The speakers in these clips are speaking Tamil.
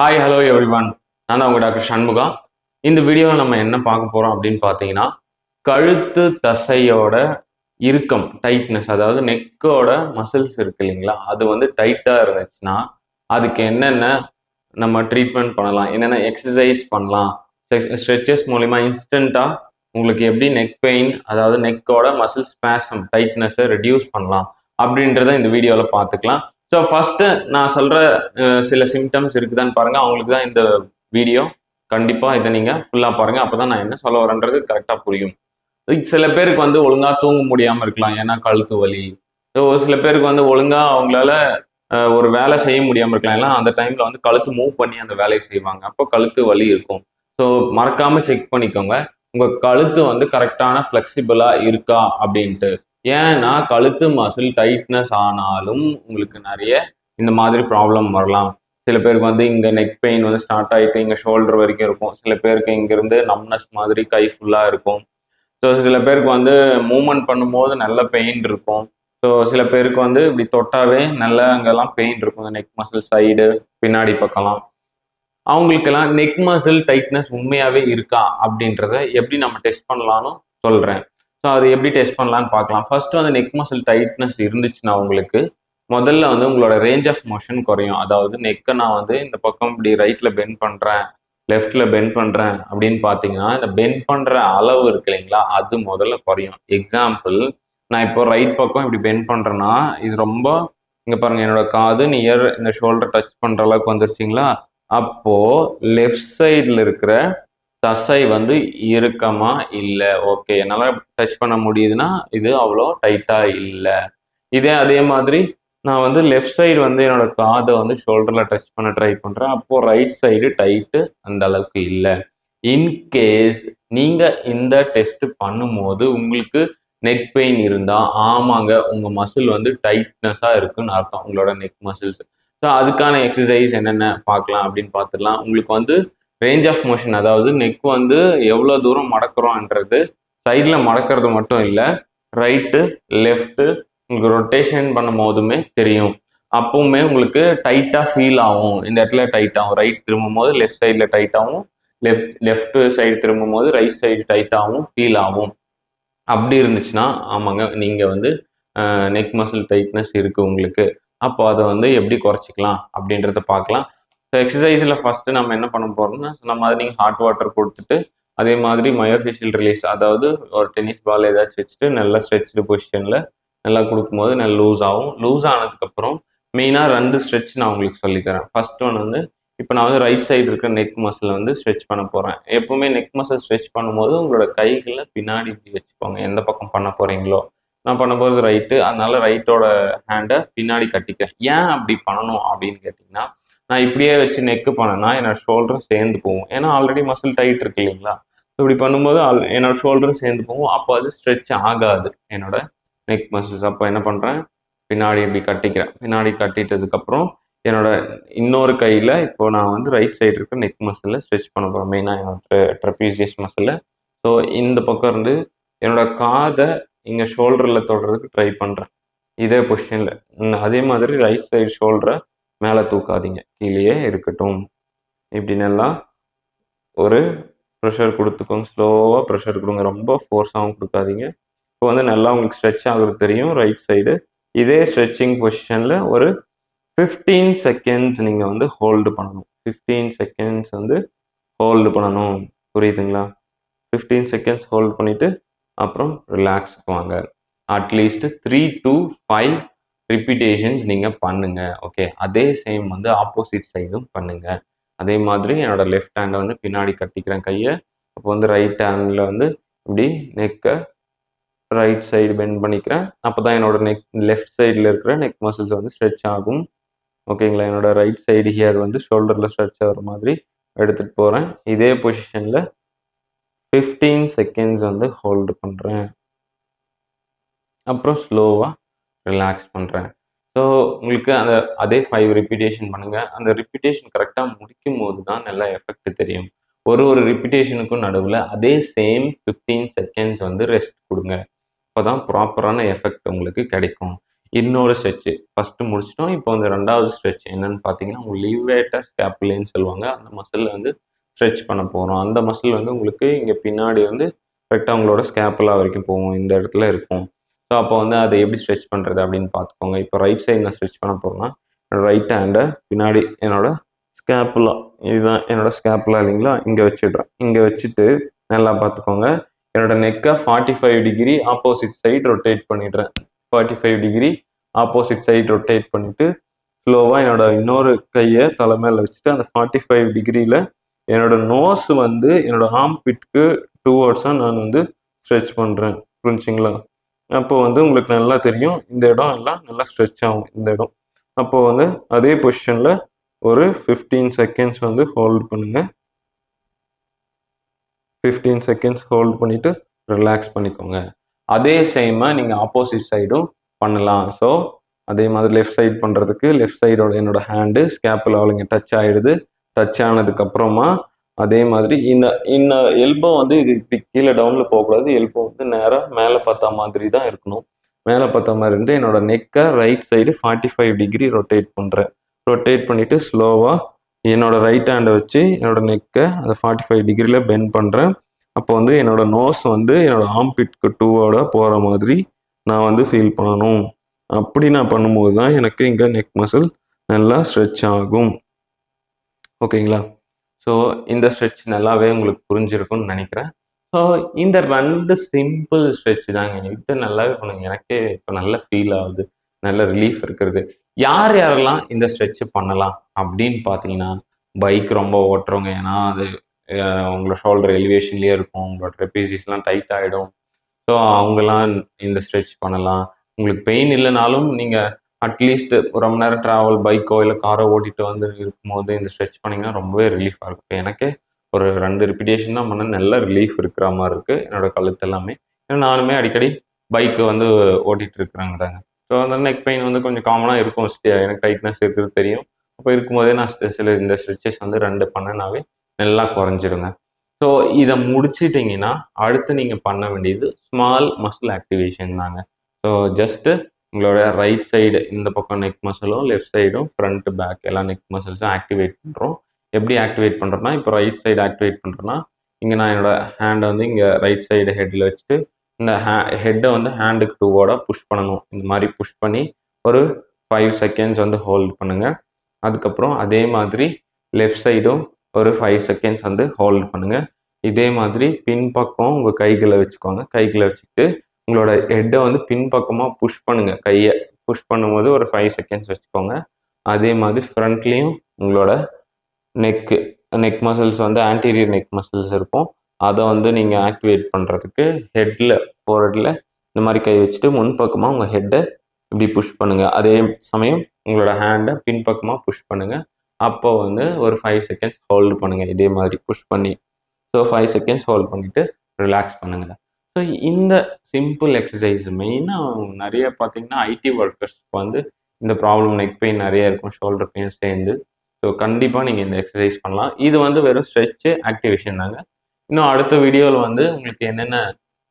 ஹாய் ஹலோ எவ்ரிவன் நான் தான் உங்கள் டாக்டர் சண்முகா. இந்த வீடியோவில் நம்ம என்ன பார்க்க போகிறோம் அப்படின்னு பார்த்தீங்கன்னா கழுத்து தசையோட இறுக்கம் டைட்னஸ் அதாவது நெக்கோட மசில்ஸ் இருக்கு இல்லைங்களா? அது வந்து டைட்டாக இருந்துச்சுன்னா அதுக்கு என்னென்ன நம்ம ட்ரீட்மெண்ட் பண்ணலாம்? என்னென்ன எக்ஸசைஸ் பண்ணலாம்? ஸ்ட்ரெச்சஸ் மூலிமா இன்ஸ்டண்ட்டாக உங்களுக்கு எப்படி நெக் பெயின் அதாவது நெக்கோட மசில் ஸ்பேசம் டைட்னஸை ரெடியூஸ் பண்ணலாம் அப்படின்றத இந்த வீடியோவில் பார்த்துக்கலாம். ஸோ ஃபஸ்ட்டு நான் சொல்கிற சில சிம்டம்ஸ் இருக்குதான்னு பாருங்கள் அவங்களுக்கு தான் இந்த வீடியோ கண்டிப்பாக இதை நீங்கள் ஃபுல்லாக பாருங்கள் அப்போ தான் நான் என்ன சொல்ல வரேன்றது கரெக்டாக புரியும். சில பேருக்கு வந்து ஒழுங்காக தூங்க முடியாமல் இருக்கலாம். ஏன்னா கழுத்து வலி. ஸோ ஒரு சில பேருக்கு வந்து ஒழுங்காக அவங்களால ஒரு வேலை செய்ய முடியாமல் இருக்கலாம். ஏன்னா அந்த டைமில் வந்து கழுத்து மூவ் பண்ணி அந்த வேலையை செய்வாங்க. அப்போ கழுத்து வலி இருக்கும். ஸோ மறக்காமல் செக் பண்ணிக்கோங்க. உங்கள் கழுத்து வந்து கரெக்டான ஃப்ளெக்சிபிளாக இருக்கா அப்படின்ட்டு. ஏன்னா கழுத்து மசில் டைட்னஸ் ஆனாலும் உங்களுக்கு நிறைய இந்த மாதிரி ப்ராப்ளம் வரலாம். சில பேருக்கு வந்து இங்கே நெக் பெயின் வந்து ஸ்டார்ட் ஆகிட்டு இங்கே ஷோல்டர் வரைக்கும் இருக்கும். சில பேருக்கு இங்கேருந்து நம்னஸ் மாதிரி கை ஃபுல்லாக இருக்கும். ஸோ சில பேருக்கு வந்து மூவ்மெண்ட் பண்ணும்போது நல்ல பெயின் இருக்கும். ஸோ சில பேருக்கு வந்து இப்படி தொட்டாவே நல்ல அங்கெல்லாம் பெயின் இருக்கும். நெக் மசில் சைடு பின்னாடி பக்கம்லாம். அவங்களுக்கெல்லாம் நெக் மசில் டைட்னஸ் உண்மையாகவே இருக்கா அப்படின்றத எப்படி நம்ம டெஸ்ட் பண்ணலாம்னு சொல்கிறேன் ஸோ அது எப்படி டெஸ்ட் பண்ணலான்னு பார்க்கலாம். ஃபர்ஸ்ட் வந்து நெக் மசில் டைட்னஸ் இருந்துச்சுன்னா உங்களுக்கு முதல்ல வந்து உங்களோட ரேஞ்ச் ஆஃப் மோஷன் குறையும். அதாவது நெக்கை நான் வந்து இந்த பக்கம் இப்படி ரைட்டில் பெண்ட் பண்ணுறேன் லெஃப்டில் பெண்ட் பண்ணுறேன் அப்படின்னு பார்த்தீங்கன்னா இந்த பெண்ட் பண்ணுற அளவு இருக்கு இல்லைங்களா அது முதல்ல குறையும். எக்ஸாம்பிள் நான் இப்போ ரைட் பக்கம் இப்படி பெண்ட் பண்ணுறேன்னா இது ரொம்ப இங்கே பாருங்க என்னோட காது நியர் இந்த ஷோல்டர் டச் பண்ணுற அளவுக்கு வந்துருச்சிங்களா? அப்போது லெஃப்ட் சைடில் இருக்கிற தசை வந்து இறுக்கமா இல்லை? ஓகே என்னால் டச் பண்ண முடியுதுன்னா இது அவ்வளோ டைட்டாக இல்லை. இதே அதே மாதிரி நான் வந்து லெஃப்ட் சைடு வந்து என்னோட காதை வந்து ஷோல்டரில் டச் பண்ண ட்ரை பண்ணுறேன் அப்போது ரைட் சைடு டைட்டு அந்த அளவுக்கு இல்லை. இன்கேஸ் நீங்கள் இந்த டெஸ்ட் பண்ணும்போது உங்களுக்கு நெக் பெயின் இருந்தால் ஆமாங்க உங்கள் மசில் வந்து டைட்னஸாக இருக்குன்னு அர்த்தம். உங்களோட நெக் மசில்ஸ் ஸோ அதுக்கான எக்ஸசைஸ் என்னென்ன பார்க்கலாம் அப்படின்னு பார்த்துடலாம். உங்களுக்கு வந்து ரேஞ்ச் ஆஃப் மோஷன் அதாவது நெக் வந்து எவ்வளோ தூரம் மடக்கிறோன்றது சைடில் மடக்கிறது மட்டும் இல்லை ரைட்டு லெஃப்ட்டு உங்களுக்கு ரொட்டேஷன் பண்ணும் போதுமே தெரியும். அப்பவுமே உங்களுக்கு டைட்டாக ஃபீல் ஆகும். இந்த இடத்துல டைட் ஆகும். ரைட் திரும்பும் போது லெஃப்ட் சைடில் டைட் ஆகும். லெஃப்ட் லெஃப்ட் சைடு திரும்பும் போது ரைட் சைடு டைட் ஆகும் ஃபீல் ஆகும். அப்படி இருந்துச்சுன்னா ஆமாங்க நீங்கள் வந்து நெக் மசில் டைட்னஸ் இருக்குது உங்களுக்கு. அப்போ அதை வந்து எப்படி குறைச்சிக்கலாம் அப்படின்றத பார்க்கலாம். ஸோ எக்ஸசைஸில் ஃபஸ்ட்டு நம்ம என்ன பண்ண போகிறோம்னா சொன்ன மாதிரி நீங்கள் ஹாட் வாட்டர் கொடுத்துட்டு அதே மாதிரி மயோஃபேஷியல் ரிலீஸ் அதாவது ஒரு டென்னிஸ் பால் ஏதாச்சும் வச்சுட்டு நல்லா ஸ்ட்ரெச்சு பொசிஷனில் நல்லா கொடுக்கும்போது நல்லா லூஸ் ஆகும். லூஸ் ஆனதுக்கப்புறம் மெயினாக ரெண்டு ஸ்ட்ரெச் நான் உங்களுக்கு சொல்லித்தரேன். ஃபர்ஸ்ட் ஒன் வந்து இப்போ நான் வந்து ரைட் சைடு இருக்கிற நெக் மசில் வந்து ஸ்ட்ரெச் பண்ண போகிறேன் எப்பவுமே நெக் மசில் ஸ்ட்ரெச் பண்ணும்போது உங்களோட கைகளை பின்னாடி இப்படி வச்சுக்கோங்க. எந்த பக்கம் பண்ண போகிறீங்களோ நான் பண்ண போகிறது ரைட்டு அதனால ரைட்டோட ஹேண்டை பின்னாடி கட்டிக்கிறேன். ஏன் அப்படி பண்ணணும் அப்படின்னு கேட்டிங்கன்னா நான் இப்படியே வச்சு நெக்கு பண்ணேன்னா என்னோட ஷோல்டரும் சேர்ந்து போகும். ஏன்னா ஆல்ரெடி மசில் டைட் இருக்கு இல்லைங்களா? இப்படி பண்ணும்போது ஆல் என்னோட ஷோல்டரும் சேர்ந்து போகும். அப்போ அது ஸ்ட்ரெச் ஆகாது என்னோட நெக் மசில்ஸ் அப்போ என்ன பண்ணுறேன் பின்னாடி இப்படி கட்டிக்கிறேன். பின்னாடி கட்டிட்டதுக்கப்புறம் என்னோட இன்னொரு கையில் இப்போ நான் வந்து ரைட் சைடு இருக்க நெக் மசிலில் ஸ்ட்ரெச் பண்ண போகிறேன் மெயினாக என்னோட ட்ரப்பீசியஸ் மசிலில் ஸோ இந்த பக்கம் இருந்து என்னோட காதை இங்கே ஷோல்டரில் தொடுறதுக்கு ட்ரை பண்ணுறேன் இதே பொசிஷனில் அதே மாதிரி ரைட் சைடு ஷோல்டரை மேலே தூக்காதீங்க. கீழேயே இருக்கட்டும். இப்படி நல்லா ஒரு ப்ரெஷர் கொடுத்துக்கோங்க. ஸ்லோவாக ப்ரெஷர் கொடுங்க. ரொம்ப ஃபோர்ஸாகவும் கொடுக்காதீங்க. இப்போ வந்து நல்லா உங்களுக்கு ஸ்ட்ரெச் ஆகுறது தெரியும். ரைட் சைடு இதே ஸ்ட்ரெச்சிங் பொசிஷனில் ஒரு ஃபிஃப்டீன் செகண்ட்ஸ் நீங்கள் வந்து ஹோல்டு பண்ணணும். ஃபிஃப்டீன் செகண்ட்ஸ் வந்து ஹோல்டு பண்ணணும். புரியுதுங்களா? ஃபிஃப்டீன் செகண்ட்ஸ் ஹோல்ட் பண்ணிவிட்டு அப்புறம் ரிலாக்ஸ் வாங்க. At least three to five repetitions நீங்கள் பண்ணுங்க ஓகே அதே சேம் வந்து ஆப்போசிட் சைடும் பண்ணுங்க. அதே மாதிரி என்னோட லெஃப்ட் ஹேண்டை வந்து பின்னாடி கட்டிக்கிறேன் கையை. அப்போ வந்து ரைட் ஹேண்டில் வந்து இப்படி நெக்கை ரைட் சைடு பெண்ட் பண்ணிக்கிறேன். அப்போ தான் என்னோட நெக் லெஃப்ட் சைடில் இருக்கிற நெக் மசில்ஸ் வந்து ஸ்ட்ரெச் ஆகும். ஓகேங்களா என்னோட ரைட் சைடு ஹியர் வந்து ஷோல்டரில் ஸ்ட்ரெச் ஆகிற மாதிரி எடுத்துகிட்டு போகிறேன் இதே பொசிஷனில் ஃபிஃப்டீன் செகண்ட்ஸ் வந்து ஹோல்டு பண்ணுறேன் அப்புறம் ஸ்லோவாக ரிலாக்ஸ் பண்ணுறேன் ஸோ உங்களுக்கு அந்த அதே ஃபைவ் ரிப்பீட்டேஷன் பண்ணுங்கள் அந்த ரிப்பீட்டேஷன் கரெக்டாக முடிக்கும் போது தான் நல்லா எஃபெக்ட் தெரியும். ஒரு ஒரு ரிப்பீட்டேஷனுக்கும் நடுவில் அதே சேம் ஃபிஃப்டீன் செகண்ட்ஸ் வந்து ரெஸ்ட் கொடுங்க. அப்போ தான் ப்ராப்பரான எஃபெக்ட் உங்களுக்கு கிடைக்கும். இன்னொரு ஸ்ட்ரெச்சு ஃபஸ்ட்டு முடிச்சிட்டோம். இப்போ வந்து ரெண்டாவது ஸ்ட்ரெச் என்னன்னு பார்த்தீங்கன்னா உங்கள் லிவேட்டர் ஸ்கேப்புலேன்னு சொல்லுவாங்க. அந்த மசில் வந்து ஸ்ட்ரெச் பண்ண போகிறோம் அந்த மசில் வந்து உங்களுக்கு இங்கே பின்னாடி வந்து கரெக்டாக உங்களோட ஸ்கேப்புலா வரைக்கும் போகும். இந்த இடத்துல இருக்கும். ஸோ அப்போ வந்து அதை எப்படி ஸ்ட்ரெச் பண்ணுறது அப்படின்னு பார்த்துக்கோங்க. இப்போ ரைட் சைடு நான் ஸ்ட்ரெச் பண்ண போகிறேன்னா ரைட் ஹேண்டை பின்னாடி என்னோட ஸ்கேப்புலா இதுதான் என்னோட ஸ்கேப்புலா இல்லைங்களா? இங்கே வச்சிடுறேன். இங்கே வச்சுட்டு நல்லா பார்த்துக்கோங்க. என்னோட நெக்கை forty five degree opposite side rotate பண்ணிடுறேன். Forty five degree opposite side rotate பண்ணிட்டு ஸ்லோவாக என்னோட இன்னொரு கையை தலை மேலே வச்சுட்டு அந்த ஃபார்ட்டி ஃபைவ் டிகிரியில் என்னோட நோஸ் வந்து என்னோட ஆம் பிட்க்கு ஹவர்ஸாக நான் வந்து ஸ்ட்ரெச் பண்ணுறேன் புரிஞ்சுங்களா? அப்போ வந்து உங்களுக்கு நல்லா தெரியும். இந்த இடம் எல்லாம் நல்லா ஸ்ட்ரெச் ஆகும் இந்த இடம். அப்போ வந்து அதே பொசிஷனில் ஒரு ஃபிஃப்டீன் செகண்ட்ஸ் வந்து ஹோல்ட் பண்ணுங்கள் ஃபிஃப்டீன் செகண்ட்ஸ் ஹோல்ட் பண்ணிவிட்டு ரிலாக்ஸ் பண்ணிக்கோங்க. அதே சேமாக நீங்கள் ஆப்போசிட் சைடும் பண்ணலாம். ஸோ அதே மாதிரி லெஃப்ட் சைடு பண்ணுறதுக்கு லெஃப்ட் சைடோட என்னோட ஹேண்டு ஸ்கேப்பில் அவளுங்க டச் ஆகிடுது டச் ஆனதுக்கப்புறமா அதே மாதிரி இந்த இந்த எல்போ வந்து இது இப்படி கீழே டவுனில் போகக்கூடாது. எல்போ வந்து நேராக மேலே பார்த்தா மாதிரி தான் இருக்கணும். மேலே பார்த்த மாதிரி இருந்து என்னோட நெக்கை right side forty five degree rotate பண்ணுறேன் ரொட்டேட் பண்ணிவிட்டு ஸ்லோவாக என்னோட ரைட் ஹேண்டை வச்சு என்னோட நெக்கை அந்த ஃபார்ட்டி ஃபைவ் டிகிரியில் பெண்ட் பண்ணுறேன் அப்போ வந்து என்னோட நோஸ் வந்து என்னோட ஆம்பிட்க்கு டூவோட போகிற மாதிரி நான் வந்து ஃபீல் பண்ணணும். அப்படி நான் பண்ணும்போது தான் எனக்கு இங்கே நெக் மசில் நல்லா ஸ்ட்ரெச் ஆகும். ஓகேங்களா ஸோ இந்த ஸ்ட்ரெச் நல்லாவே உங்களுக்கு புரிஞ்சிருக்கும்னு நினைக்கிறேன். ஸோ இந்த ரெண்டு சிம்பிள் ஸ்ட்ரெச் தாங்க. இது நல்லாவே பண்ணுங்க. எனக்கே இப்போ நல்ல ஃபீல் ஆகுது. நல்ல ரிலீஃப் இருக்கிறது யார் யாரெல்லாம் இந்த ஸ்ட்ரெச் பண்ணலாம் அப்படின்னு பார்த்தீங்கன்னா பைக் ரொம்ப ஓட்டுறவங்க. ஏன்னா அது உங்களோட ஷோல்டர் எலிவேஷன்லேயே இருக்கும். உங்களோட ட்ரெப்பீசிஸ்லாம் டைட் ஆகிடும் ஸோ அவங்கெல்லாம் இந்த ஸ்ட்ரெச் பண்ணலாம். உங்களுக்கு பெயின் இல்லைனாலும் நீங்கள் அட்லீஸ்ட் ரொம்ப நேரம் ட்ராவல் பைக்கோ இல்லை காரோ ஓட்டிட்டு வந்து இருக்கும்போது இந்த ஸ்ட்ரெச் பண்ணிங்கன்னா ரொம்பவே ரிலீஃபாக இருக்கும். இப்போ எனக்கே ஒரு ரெண்டு ரிப்பிடேஷன் தான் பண்ண நல்ல ரிலீஃப் இருக்கிற மாதிரி இருக்குது என்னோட கழுத்து எல்லாமே. ஏன்னா நானுமே அடிக்கடி பைக்கு வந்து ஓட்டிகிட்டு இருக்கிறாங்கிறாங்க ஸோ அந்த நெக் பெயின் வந்து கொஞ்சம் காமனாக இருக்கும். எனக்கு டைட்னஸ் இருக்கிறது தெரியும். அப்போ இருக்கும்போதே நான் சில இந்த ஸ்ட்ரெச்சஸ் வந்து ரெண்டு பண்ணனாவே நல்லா குறைஞ்சிருங்க. ஸோ இதை முடிச்சிட்டிங்கன்னா அடுத்து நீங்கள் பண்ண வேண்டியது ஸ்மால் மசில் ஆக்டிவேஷன் தாங்க. ஸோ ஜஸ்ட்டு உங்களோட ரைட் சைடு இந்த பக்கம் நெக் மசிலும் லெஃப்ட் சைடும் ஃப்ரண்ட் பேக் எல்லா நெக் மசில்ஸும் ஆக்டிவேட் பண்ணுறோம் எப்படி ஆக்டிவேட் பண்ணுறோன்னா இப்போ ரைட் சைடு ஆக்டிவேட் பண்ணுறேன்னா இங்கே நான் என்னோடய ஹேண்டை வந்து இங்கே ரைட் சைடு ஹெட்டில் வச்சுட்டு இந்த ஹே ஹெட்டை வந்து ஹேண்டுக்கு டூவோட புஷ் பண்ணணும். இந்த மாதிரி புஷ் பண்ணி ஒரு ஃபைவ் செகண்ட்ஸ் வந்து ஹோல்ட் பண்ணுங்கள் அதுக்கப்புறம் அதே மாதிரி லெஃப்ட் சைடும் ஒரு ஃபைவ் செகண்ட்ஸ் வந்து ஹோல்ட் பண்ணுங்கள் இதே மாதிரி பின்பக்கம் உங்கள் கைகளை வச்சுக்கோங்க. கைகளை வச்சுட்டு உங்களோட ஹெட்டை வந்து பின்பக்கமாக புஷ் பண்ணுங்கள் கையை புஷ் பண்ணும்போது ஒரு ஃபைவ் செகண்ட்ஸ் வச்சுக்கோங்க. அதே மாதிரி ஃப்ரண்ட்லேயும் உங்களோட நெக்கு நெக் மசில்ஸ் வந்து ஆன்டீரியர் நெக் மசில்ஸ் இருக்கும். அதை வந்து நீங்கள் ஆக்டிவேட் பண்ணுறதுக்கு ஹெட்டில் ஃபோர்ஹெட்டில் இந்த மாதிரி கை வச்சுட்டு முன்பக்கமாக உங்கள் ஹெட்டை இப்படி புஷ் பண்ணுங்கள் அதே சமயம் உங்களோட ஹேண்டை பின்பக்கமாக புஷ் பண்ணுங்கள் அப்போ வந்து ஒரு ஃபைவ் செகண்ட்ஸ் ஹோல்டு பண்ணுங்கள் இதே மாதிரி புஷ் பண்ணி. ஸோ ஃபைவ் செகண்ட்ஸ் ஹோல்ட் பண்ணிவிட்டு ரிலாக்ஸ் பண்ணுங்கள் ஸோ இந்த சிம்பிள் எக்ஸசைஸ் மெயினாக நிறைய பார்த்தீங்கன்னா ஐடி ஒர்க்கர்ஸ்க்கு வந்து இந்த ப்ராப்ளம் நெக் பெயின் நிறைய இருக்கும் ஷோல்டர் பெயின் சேர்ந்து. ஸோ கண்டிப்பாக நீங்கள் இந்த எக்ஸசைஸ் பண்ணலாம். இது வந்து வெறும் ஸ்ட்ரெச்சு ஆக்டிவேஷன் தாங்க. இன்னும் அடுத்த வீடியோவில் வந்து உங்களுக்கு என்னென்ன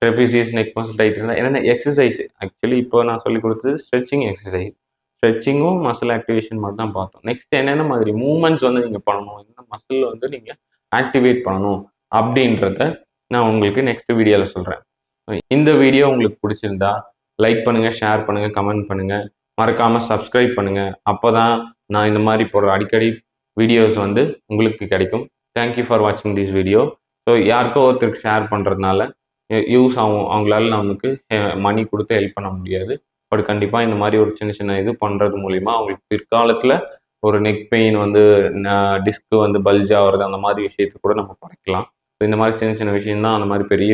ட்ரெபிசியஸ் நெக் மசில் டைட் இருந்தால் என்னென்ன எக்ஸசைஸ் ஆக்சுவலி இப்போ நான் சொல்லி கொடுத்தது ஸ்ட்ரெச்சிங் எக்ஸசைஸ் ஸ்ட்ரெச்சிங்கும் மசில் ஆக்டிவேஷன் மட்டும் தான் பார்த்தோம். நெக்ஸ்ட் என்னென்ன மாதிரி மூமெண்ட்ஸ் வந்து நீங்கள் பண்ணணும்? என்ன மசில் வந்து நீங்கள் ஆக்டிவேட் பண்ணணும்? அப்படின்றத நான் உங்களுக்கு நெக்ஸ்ட் வீடியோவில் சொல்கிறேன் இந்த வீடியோ உங்களுக்கு பிடிச்சிருந்தா லைக் பண்ணுங்கள் ஷேர் பண்ணுங்கள் கமெண்ட் பண்ணுங்கள் மறக்காமல் சப்ஸ்கிரைப் பண்ணுங்கள் அப்போ தான் நான் இந்த மாதிரி போடுற அடிக்கடி வீடியோஸ் வந்து உங்களுக்கு கிடைக்கும். தேங்க்யூ ஃபார் வாட்சிங் திஸ் வீடியோ ஸோ யாருக்கோ ஒருத்தருக்கு ஷேர் பண்ணுறதுனால யூஸ் ஆகும். அவங்களால நமக்கு மணி கொடுத்து ஹெல்ப் பண்ண முடியாது. பட் கண்டிப்பாக இந்த மாதிரி ஒரு சின்ன சின்ன இது பண்ணுறது மூலிமா அவங்களுக்கு பிற்காலத்தில் ஒரு நெக் பெயின் வந்து டிஸ்க்கு வந்து பல்ஜ் ஆகிறது அந்த மாதிரி விஷயத்தை கூட நம்ம குறைக்கலாம். இந்த மாதிரி சின்ன சின்ன விஷயம் தான் அந்த மாதிரி பெரிய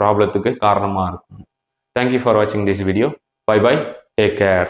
ப்ராப்ளத்துக்கு காரணமாக இருக்கும். தேங்க்யூ ஃபார் வாட்சிங் this video bye bye take care